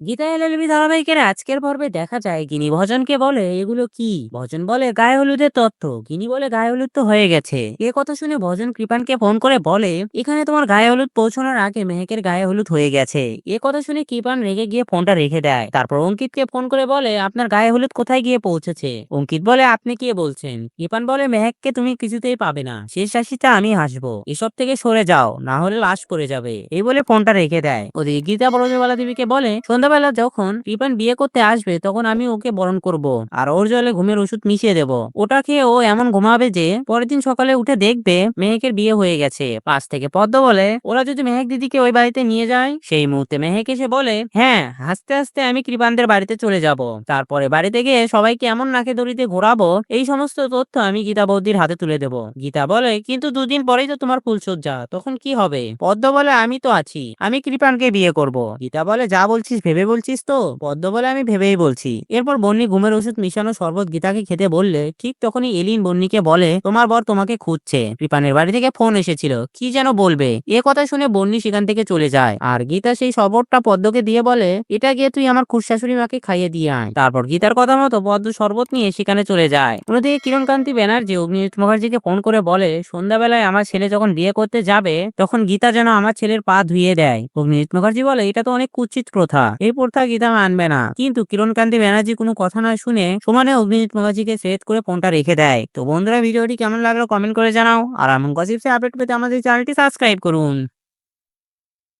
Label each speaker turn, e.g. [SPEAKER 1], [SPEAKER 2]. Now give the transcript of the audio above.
[SPEAKER 1] Gita LLB ধারাবাহিকের আজকের পর্বে দেখা যায়, গিনি ভজনকে বলে, এগুলো কি? ভজন বলে, গায়ে হলুদের তথ্য গিনি বলে, গায়ে হলুদ তো হয়ে গেছে। এ কথা শুনে ভজন কৃপানকে ফোন করে বলে, এখানে তোমার গায়ে হলুদ পৌঁছানোর আগে মেহেকের গায়ে হলুদ হয়ে গেছে। এ কথা শুনে কৃপান রেগে গিয়ে ফোনটা রেখে দেয়। তারপর অঙ্কিতকে ফোন করে বলে, আপনার গায়ে হলুদ কোথায় গিয়ে পৌঁছেছে? অঙ্কিত বলে, আপনি কি বলছেন? কৃপান বলে, মেহেককে তুমি কিছুতেই পাবে না। শেষ হাসিটা আমি হাসবো। এসব থেকে সরে যাও, না হলে লাশ পড়ে যাবে। এই বলে ফোনটা রেখে দেয়। ওদিকে গীতা বরজবালা দেবীকে বলে সন্ধ্যাবেলা যখন কৃপান বিয়ে করতে আসবে, তখন আমি ওকে বরণ করব আর ওর জলে ঘুমের ওষুধ মিশিয়ে দেব। ওটা খেয়ে ও এমন ঘুমাবে যে, পরের দিন সকালে উঠে দেখবে মেহেকের বিয়ে হয়ে গেছে। পাশ থেকে পদ্ম বলে, ওরা যদি মেহেক দিদিকে ওই বাড়িতে নিয়ে যায়? সেই মুহূর্তে মেহেক এসে বলে হ্যাঁ হাসতে হাসতে আমি কৃপানদের বাড়িতে চলে যাব। তারপরে বাড়িতে গিয়ে সবাইকে এমন নাকে দড়িতে ঘোরাবো, এই সমস্ত তথ্য আমি গীতা বৌদির হাতে তুলে দেব। গীতা বলে, কিন্তু দুদিন পরেই তো তোমার ফুলসজ্জা তখন কি হবে? পদ্ম বলে, আমি তো আছি, আমি কৃপানকে বিয়ে করব। গীতা বলে, যা বলছিস ভেবে বলছিস তো? পদ্ম বলে আমি ভেবেই বলছি। এরপর বন্নি ঘুমের ওষুধ মিশানো শরবত গীতাকে খেতে বললে, ঠিক তখনই এলিন বন্নিকে বলে, তোমার বর তোমাকে খুঁজছে। কৃপানের বাড়ি থেকে ফোন এসেছিল। কি যেন বলবে? এ কথা শুনে বন্নি সেখান থেকে চলে যায়। আর গীতা সেই শরবতটা পদ্মকে দিয়ে বলে, এটা গিয়ে তুই আমার খুশাশুড়ি মাকে খাইয়ে দিয়ে আয়। তারপর গীতার কথা মতো পদ্ম শরবত নিয়ে সেখানে চলে যায়। অন্যদিকে কিরণকান্তি ব্যানার্জি অগ্নিজিৎ মুখার্জিকে ফোন করে বলে, সন্ধ্যাবেলায় আমার ছেলে যখন বিয়ে করতে যাবে, তখন গীতা যেন আমার ছেলের পা ধুয়ে দেয়। অগ্নিজিৎ মুখার্জি বলে, এটা তো অনেক কুচিত প্রথা। এই প্রথা গীতা মানবে না। কিন্তু কিরণকান্তি ব্যানার্জি কোনো কথা না শুনে সমানে অভিনীত মুখার্জিকে সেট করে ফোনটা রেখে দেয়। তো বন্ধুরা, ভিডিওটি কেমন লাগল কমেন্ট করে জানাও। আর এমন গসিপসে আপডেট পেতে আমাদের চ্যানেলটি সাবস্ক্রাইব করুন।